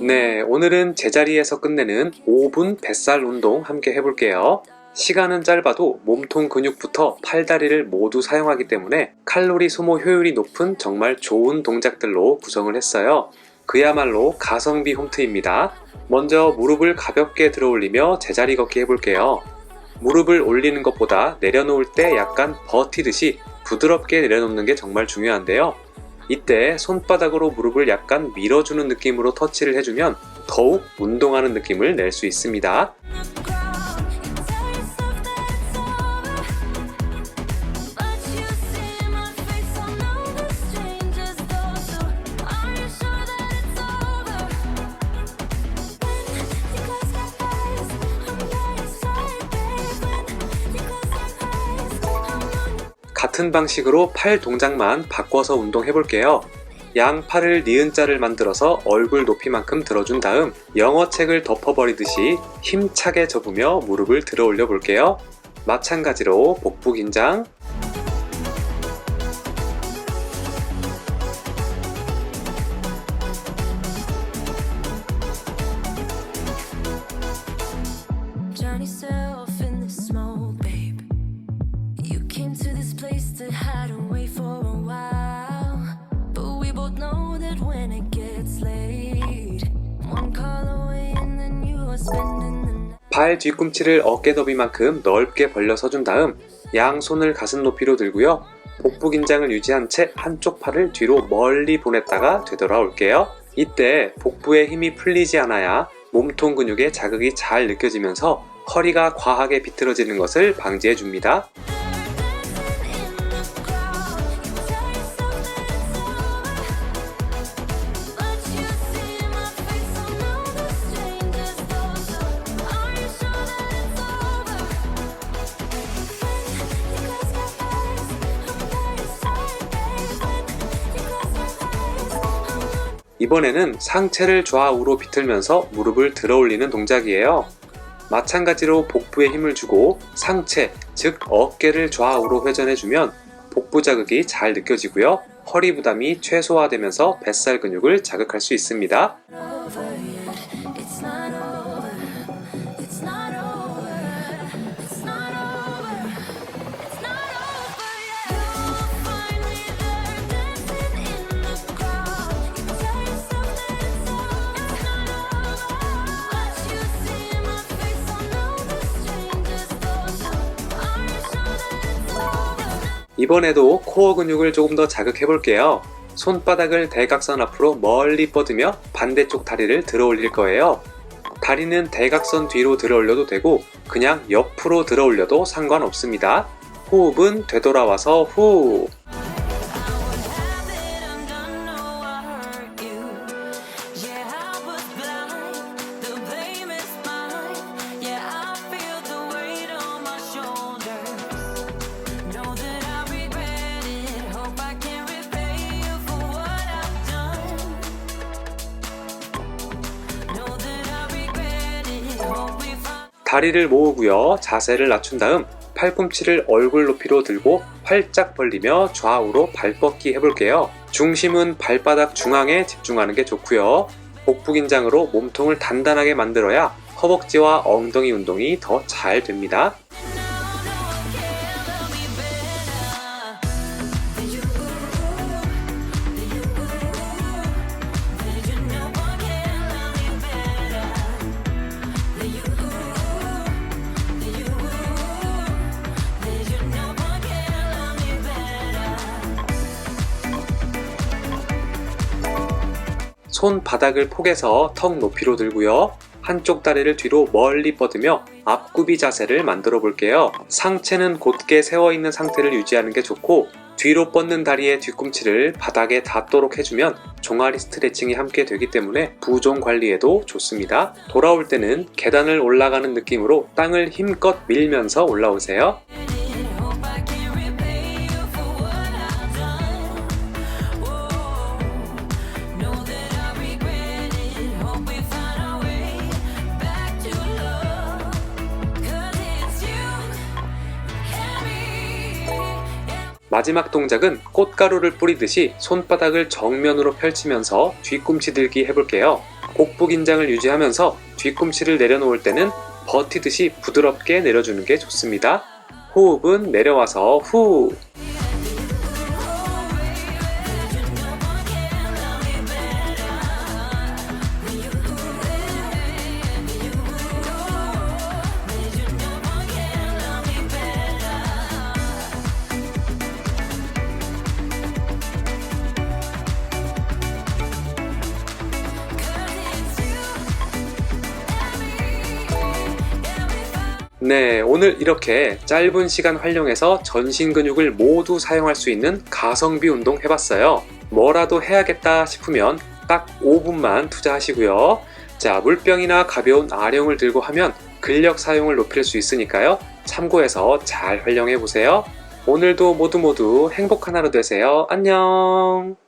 네, 오늘은 제자리에서 끝내는 5분 뱃살 운동 함께 해볼게요. 시간은 짧아도 몸통 근육부터 팔다리를 모두 사용하기 때문에 칼로리 소모 효율이 높은 정말 좋은 동작들로 구성을 했어요. 그야말로 가성비 홈트입니다. 먼저 무릎을 가볍게 들어 올리며 제자리 걷기 해볼게요. 무릎을 올리는 것보다 내려놓을 때 약간 버티듯이 부드럽게 내려놓는 게 정말 중요한데요. 이때 손바닥으로 무릎을 약간 밀어주는 느낌으로 터치를 해주면 더욱 운동하는 느낌을 낼 수 있습니다. 같은 방식으로 팔 동작만 바꿔서 운동해 볼게요. 양 팔을 니은 자를 만들어서 얼굴 높이만큼 들어준 다음 영어 책을 덮어버리듯이 힘차게 접으며 무릎을 들어 올려 볼게요. 마찬가지로 복부 긴장, 발 뒤꿈치를 어깨 너비만큼 넓게 벌려 서준 다음 양손을 가슴 높이로 들고요. 복부 긴장을 유지한 채 한쪽 팔을 뒤로 멀리 보냈다가 되돌아올게요. 이때 복부에 힘이 풀리지 않아야 몸통 근육에 자극이 잘 느껴지면서 허리가 과하게 비틀어지는 것을 방지해 줍니다. 이번에는 상체를 좌우로 비틀면서 무릎을 들어 올리는 동작이에요. 마찬가지로 복부에 힘을 주고 상체, 즉 어깨를 좌우로 회전해주면 복부 자극이 잘 느껴지고요. 허리 부담이 최소화되면서 뱃살 근육을 자극할 수 있습니다. 이번에도 코어 근육을 조금 더 자극해 볼게요. 손바닥을 대각선 앞으로 멀리 뻗으며 반대쪽 다리를 들어 올릴 거예요. 다리는 대각선 뒤로 들어 올려도 되고 그냥 옆으로 들어 올려도 상관없습니다. 호흡은 되돌아와서 후. 다리를 모으고요. 자세를 낮춘 다음 팔꿈치를 얼굴 높이로 들고 활짝 벌리며 좌우로 발 뻗기 해볼게요. 중심은 발바닥 중앙에 집중하는 게 좋고요. 복부 긴장으로 몸통을 단단하게 만들어야 허벅지와 엉덩이 운동이 더 잘 됩니다. 손 바닥을 포개서 턱 높이로 들고요. 한쪽 다리를 뒤로 멀리 뻗으며 앞구비 자세를 만들어 볼게요. 상체는 곧게 세워 있는 상태를 유지하는 게 좋고 뒤로 뻗는 다리의 뒤꿈치를 바닥에 닿도록 해주면 종아리 스트레칭이 함께 되기 때문에 부종 관리에도 좋습니다. 돌아올 때는 계단을 올라가는 느낌으로 땅을 힘껏 밀면서 올라오세요. 마지막 동작은 꽃가루를 뿌리듯이 손바닥을 정면으로 펼치면서 뒤꿈치 들기 해볼게요. 복부 긴장을 유지하면서 뒤꿈치를 내려놓을 때는 버티듯이 부드럽게 내려주는 게 좋습니다. 호흡은 내려와서 후. 네, 오늘 이렇게 짧은 시간 활용해서 전신 근육을 모두 사용할 수 있는 가성비 운동 해봤어요. 뭐라도 해야겠다 싶으면 딱 5분만 투자하시고요. 자, 물병이나 가벼운 아령을 들고 하면 근력 사용을 높일 수 있으니까요. 참고해서 잘 활용해 보세요. 오늘도 모두 모두 행복한 하루 되세요. 안녕!